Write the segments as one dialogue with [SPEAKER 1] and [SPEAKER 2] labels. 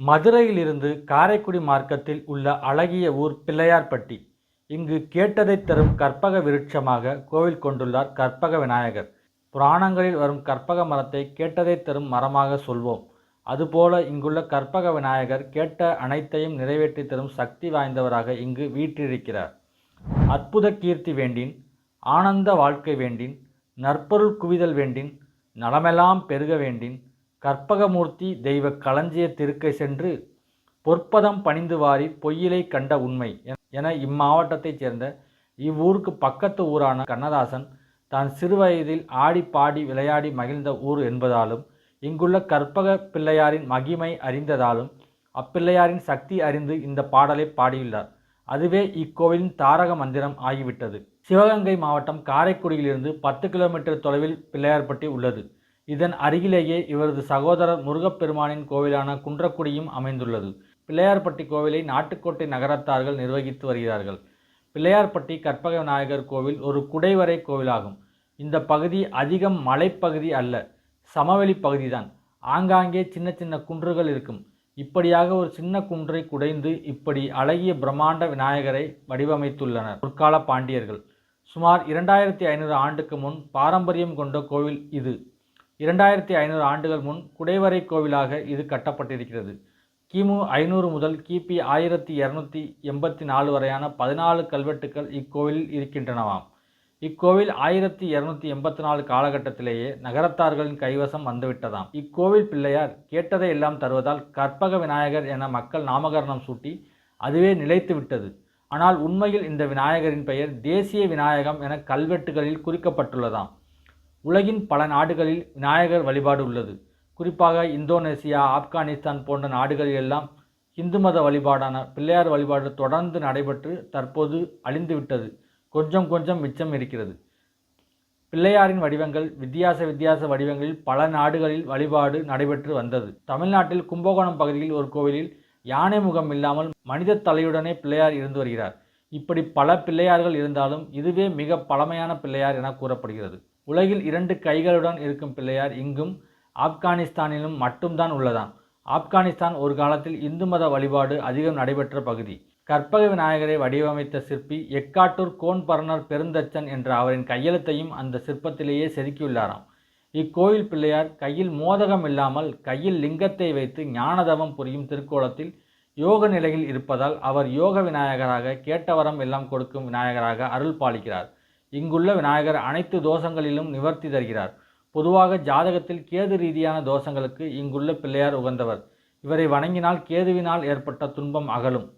[SPEAKER 1] மதுரையிலிருந்து காரைக்குடி மார்க்கத்தில் உள்ள அழகிய ஊர் பிள்ளையார்பட்டி. இங்கு கேட்டதை தரும் கற்பக விருட்சமாக கோவில் கொண்டுள்ளார் கற்பக விநாயகர். புராணங்களில் வரும் கற்பக மரத்தை கேட்டதை தரும் மரமாக சொல்வோம். அதுபோல இங்குள்ள கற்பக விநாயகர் கேட்ட அனைத்தையும் நிறைவேற்றி தரும் சக்தி வாய்ந்தவராக இங்கு வீற்றிருக்கிறார். அற்புத கீர்த்தி வேண்டின் ஆனந்த வாழ்க்கை வேண்டின் நற்பொருள் குவிதல் வேண்டின் நலமெல்லாம் பெருக வேண்டின் கற்பகமூர்த்தி தெய்வ களஞ்சிய திருக்கை சென்று பொற்பதம் பணிந்து வாரி பொய்யிலை கண்ட உண்மை என இம்மாவட்டத்தைச் சேர்ந்த இவ்வூருக்கு பக்கத்து ஊரான கண்ணதாசன் தான் சிறுவயதில் ஆடி பாடி விளையாடி மகிழ்ந்த ஊர் என்பதாலும் இங்குள்ள கற்பக பிள்ளையாரின் மகிமை அறிந்ததாலும் அப்பிள்ளையாரின் சக்தி அறிந்து இந்த பாடலை பாடியுள்ளார். அதுவே இக்கோவிலின் தாரக மந்திரம் ஆகிவிட்டது. சிவகங்கை மாவட்டம் காரைக்குடியிலிருந்து பத்து கிலோமீட்டர் தொலைவில் பிள்ளையார்பட்டி உள்ளது. இதன் அருகிலேயே இவரது சகோதரர் முருகப்பெருமானின் கோவிலான குன்றக்குடியும் அமைந்துள்ளது. பிள்ளையார்பட்டி கோவிலை நாட்டுக்கோட்டை நகரத்தார்கள் நிர்வகித்து வருகிறார்கள். பிள்ளையார்பட்டி கற்பக விநாயகர் கோவில் ஒரு குடைவரை கோவிலாகும். இந்த பகுதி அதிகம் மலைப்பகுதி அல்ல சமவெளி பகுதிதான். ஆங்காங்கே சின்ன சின்ன குன்றுகள் இருக்கும். இப்படியாக ஒரு சின்ன குன்றை குடைந்து இப்படி அழகிய பிரம்மாண்ட விநாயகரை வடிவமைத்துள்ளனர் முற்கால பாண்டியர்கள். சுமார் இரண்டாயிரத்தி ஐநூறு ஆண்டுக்கு முன் பாரம்பரியம் கொண்ட கோவில் இது. இரண்டாயிரத்தி ஐநூறு ஆண்டுகள் முன் குடைவரை கோவிலாக இது கட்டப்பட்டிருக்கிறது. கிமு ஐநூறு முதல் கிபி ஆயிரத்தி இரநூத்தி எண்பத்தி நாலு வரையான பதினாலு கல்வெட்டுக்கள் இக்கோவிலில் இருக்கின்றனவாம். இக்கோவில் ஆயிரத்தி இரநூத்தி எண்பத்தி நாலு காலகட்டத்திலேயே நகரத்தார்களின் கைவசம் வந்துவிட்டதாம். இக்கோவில் பிள்ளையார் கேட்டதை எல்லாம் தருவதால் கற்பக விநாயகர் என மக்கள் நாமகரணம் சூட்டி அதுவே நிலைத்து விட்டது. ஆனால் உண்மையில் இந்த விநாயகரின் பெயர் தேசிய விநாயகம் என கல்வெட்டுகளில் குறிக்கப்பட்டுள்ளதாம். உலகின் பல நாடுகளில் விநாயகர் வழிபாடு உள்ளது. குறிப்பாக இந்தோனேசியா ஆப்கானிஸ்தான் போன்ற நாடுகளில் எல்லாம் இந்து மத வழிபாடான பிள்ளையார் வழிபாடு தொடர்ந்து நடைபெற்று தற்போது அழிந்துவிட்டது. கொஞ்சம் கொஞ்சம் மிச்சம் இருக்கிறது. பிள்ளையாரின் வடிவங்கள் வித்தியாச வித்தியாச வடிவங்களில் பல நாடுகளில் வழிபாடு நடைபெற்று வந்தது. தமிழ்நாட்டில் கும்பகோணம் பகுதியில் ஒரு கோவிலில் யானை முகம் இல்லாமல் மனித தலையுடனே பிள்ளையார் இருந்து வருகிறார். இப்படி பல பிள்ளையார்கள் இருந்தாலும் இதுவே மிக பழமையான பிள்ளையார் என கூறப்படுகிறது. உலகில் இரண்டு கைகளுடன் இருக்கும் பிள்ளையார் இங்கும் ஆப்கானிஸ்தானிலும் மட்டும்தான் உள்ளதாம். ஆப்கானிஸ்தான் ஒரு காலத்தில் இந்து மத வழிபாடு அதிகம் நடைபெற்ற பகுதி. கற்பக விநாயகரை வடிவமைத்த சிற்பி எக்காட்டூர் கோன்பர்னர் பெருந்தச்சன் என்ற அவரின் கையெழுத்தையும் அந்த சிற்பத்திலேயே செதுக்கியுள்ளாராம். இக்கோயில் பிள்ளையார் கையில் மோதகம் இல்லாமல் கையில் லிங்கத்தை வைத்து ஞானதவம் புரியும் திருக்கோலத்தில் யோக நிலையில் இருப்பதால் அவர் யோக விநாயகராக கேட்டவரம் எல்லாம் கொடுக்கும் விநாயகராக அருள் பாலிக்கிறார். இங்குள்ள விநாயகர் அனைத்து தோஷங்களிலும் நிவர்த்தி தருகிறார். பொதுவாக ஜாதகத்தில் கேது ரீதியான தோஷங்களுக்கு இங்குள்ள பிள்ளையார் உகந்தவர். இவரை வணங்கினால் கேதுவினால் ஏற்பட்ட துன்பம் அகலும்.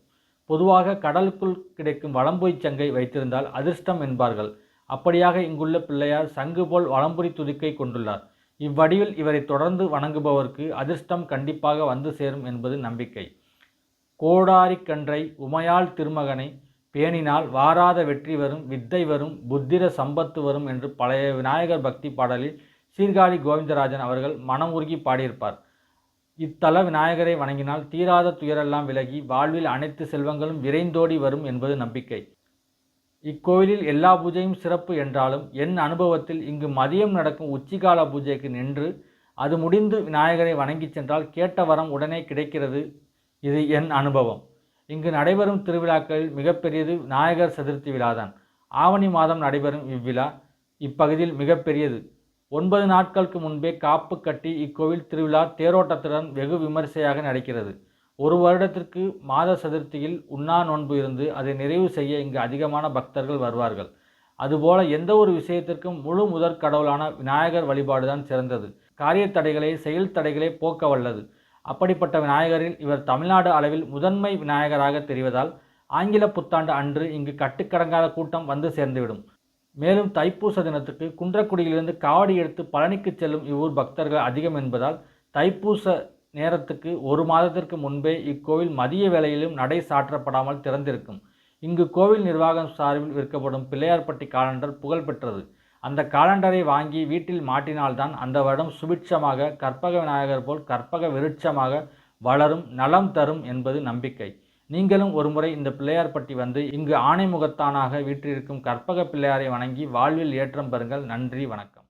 [SPEAKER 1] பொதுவாக கடலுக்குள் கிடைக்கும் வளம்பொய் சங்கை வைத்திருந்தால் அதிர்ஷ்டம் என்பார்கள். அப்படியாக இங்குள்ள பிள்ளையார் சங்கு போல் வளம்புரி துதிக்கை கொண்டுள்ளார். இவ்வடிவில் இவரை தொடர்ந்து வணங்குபவருக்கு அதிர்ஷ்டம் கண்டிப்பாக வந்து சேரும் என்பது நம்பிக்கை. கோடாரிக்கன்றை உமையாள் திருமகனை பேணினால் வாராத வெற்றி வரும் வித்தை வரும் புத்திர சம்பத்து வரும் என்று பழைய விநாயகர் பக்தி பாடலில் சீர்காழி கோவிந்தராஜன் அவர்கள் மனம் உருகி பாடியிருப்பார். இத்தல விநாயகரை வணங்கினால் தீராத துயரெல்லாம் விலகி வாழ்வில் அனைத்து செல்வங்களும் விரைந்தோடி வரும் என்பது நம்பிக்கை. இக்கோவிலில் எல்லா பூஜையும் சிறப்பு என்றாலும் என் அனுபவத்தில் இங்கு மதியம் நடக்கும் உச்சிகால பூஜைக்கு நின்று அது முடிந்து விநாயகரை வணங்கி சென்றால் கேட்ட வரம் உடனே கிடைக்கிறது. இது என் அனுபவம். இங்கு நடைபெறும் திருவிழாக்களில் மிகப்பெரியது விநாயகர் சதுர்த்தி விழாதான். ஆவணி மாதம் நடைபெறும் இவ்விழா இப்பகுதியில் மிகப்பெரியது. ஒன்பது நாட்களுக்கு முன்பே காப்பு கட்டி இக்கோவில் திருவிழா தேரோட்டத்துடன் வெகு விமரிசையாக நடக்கிறது. ஒரு வருடத்திற்கு மாத சதுர்த்தியில் உண்ணா நோன்பு இருந்து அதை நிறைவு செய்ய இங்கு அதிகமான பக்தர்கள் வருவார்கள். அதுபோல எந்த ஒரு விஷயத்திற்கும் முழு முதற் கடவுளான விநாயகர் வழிபாடுதான் சிறந்தது. காரிய தடைகளை செயல் தடைகளை போக்க வல்லது அப்படிப்பட்ட விநாயகரில் இவர் தமிழ்நாடு அளவில் முதன்மை விநாயகராக தெரிவதால் ஆங்கில புத்தாண்டு அன்று இங்கு கட்டுக்கடங்காத கூட்டம் வந்து சேர்ந்துவிடும். மேலும் தைப்பூச தினத்துக்கு குன்றக்குடியிலிருந்து காவடி எடுத்து பழனிக்கு செல்லும் இவ்வூர் பக்தர்கள் அதிகம் என்பதால் தைப்பூச நேரத்துக்கு ஒரு மாதத்திற்கு முன்பே இக்கோவில் மதிய வேளையிலும் நடை சாற்றப்படாமல் திறந்திருக்கும். இங்கு கோவில் நிர்வாகம் சார்பில் விற்கப்படும் பிள்ளையார்பட்டி காலண்டர் புகழ்பெற்றது. அந்த காலண்டரை வாங்கி வீட்டில் மாட்டினால்தான் அந்த வருடம் சுபிட்சமாக கற்பக விநாயகர் போல் கற்பக விருட்சமாக வளரும் நலம் தரும் என்பது நம்பிக்கை. நீங்களும் ஒருமுறை இந்த பிள்ளையார்பட்டி வந்து இங்கு ஆணைமுகத்தானாக வீற்றிருக்கும் கற்பக பிள்ளையாரை வணங்கி வாழ்வில் ஏற்றம் பெறுங்கள். நன்றி வணக்கம்.